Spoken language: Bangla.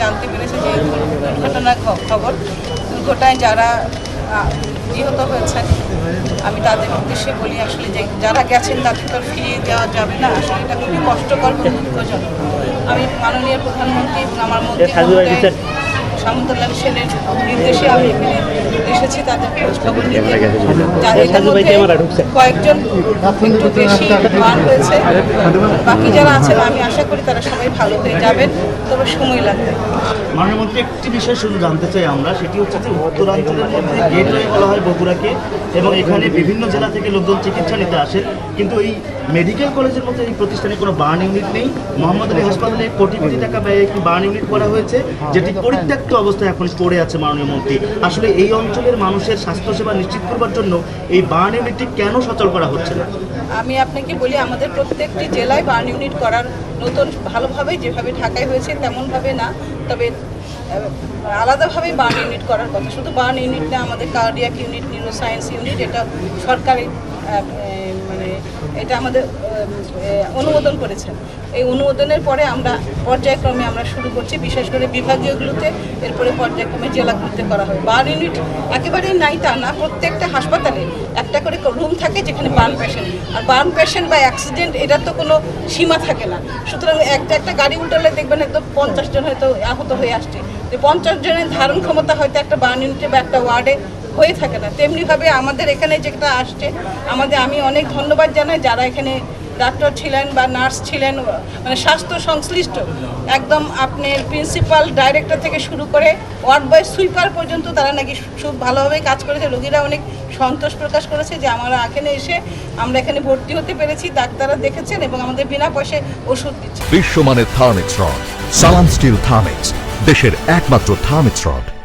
জানতে পেরেছে যে দুর্ঘটনার খবর। দুর্ঘটনায় যারা নিহত হয়েছেন আমি তাদের উদ্দেশ্যে বলি আসলে যে যারা গেছেন তাদের তো ফিরিয়ে দেওয়া যাবে না। আসলে এটা খুবই কষ্টকর এবং দুঃখজনক। আমি মাননীয় প্রধানমন্ত্রী এবং আমার মন্ত্রী সামন্তলাল সেনের নির্দেশে আমি এখানে এসেছি তাদের নিতে মধ্যে কয়েকজন একটু বেশি মান হয়েছে। বাকি যারা আছেন আমি আশা করি তারা সবাই ভালো হয়ে যাবেন। তবে সময় লাগবে। মাননীয় মন্ত্রী একটি বিষয় শুধু জানতে চাই আমরা সেটি হচ্ছে যে উত্তরাঞ্চলের মধ্যে গেটওয়ে বলা হয় বগুড়াকে। এবং এখানে বিভিন্ন জেলা থেকে লোকজন চিকিৎসা নিতে আসেন কিন্তু এই মেডিকেল কলেজের মধ্যে এই প্রতিষ্ঠানে কোনো বার্ন ইউনিট নেই। মোহাম্মদ আলী হাসপাতালে কোটি কোটি টাকা ব্যয়ে একটি বার্ন ইউনিট করা হয়েছে, যেটি পরিত্যক্ত অবস্থায় এখন পড়ে আছে মাননীয় মন্ত্রী। আসলে এই অঞ্চলের মানুষের স্বাস্থ্যসেবা নিশ্চিত করবার জন্য এই বার্ন ইউনিটটি কেন সচল করা হচ্ছে না? আমি আপনাকে বলি, আমাদের প্রত্যেকটি জেলায় বার্ন ইউনিট করার নতুন ভালোভাবে যেভাবে ঢাকায় হয়েছে তেমনভাবে না। তবে আলাদাভাবে বার্ন ইউনিট করার কথা। শুধু বার্ন ইউনিট না, আমাদের cardiac unit neuro science unit, এটা সরকারি মানে এটা আমাদের অনুমোদন করেছেন এই অনুমোদনের পরে আমরা পর্যায়ক্রমে আমরা শুরু করছি, বিশেষ করে বিভাগীয়গুলোতে। এরপরে পর্যায়ক্রমে জেলাগুলোতে করা হবে বার্ন ইউনিট একেবারেই নাই তা না, প্রত্যেকটা হাসপাতালে একটা করে রুম থাকে যেখানে বার্ন পেশেন্ট। আর বার্ন পেশেন্ট বা অ্যাক্সিডেন্ট এটার তো কোনো সীমা থাকে না। সুতরাং একটা একটা গাড়ি উল্টালে দেখবেন একদম পঞ্চাশ জন হয়তো আহত হয়ে আসছে। যে পঞ্চাশ জনের ধারণ ক্ষমতা হয়তো একটা বার্ন ইউনিটে বা একটা ওয়ার্ডে হয়ে থাকে না। তেমনিভাবে আমাদের এখানে যেটা আসছে, আমাদের আমি অনেক ধন্যবাদ জানাই যারা এখানে ডাক্তার ছিলেন বা নার্স ছিলেন মানে স্বাস্থ্য সংশ্লিষ্ট। একদম আপনার প্রিন্সিপাল ডাইরেক্টর থেকে শুরু করে ওয়ার্ড বয় সুইপার পর্যন্ত তারা নাকি খুব ভালোভাবে কাজ করেছে। রোগীরা অনেক সন্তোষ প্রকাশ করেছে যে আমরা এখানে এসে আমরা এখানে ভর্তি হতে পেরেছি, ডাক্তাররা দেখেছেন এবং আমাদের বিনা পয়সায় ওষুধ দিচ্ছে বিশ্বমানের থার্মিক্স সালাম স্টিল থার্মিক্স। দেশের একমাত্র থার্মিক্স রড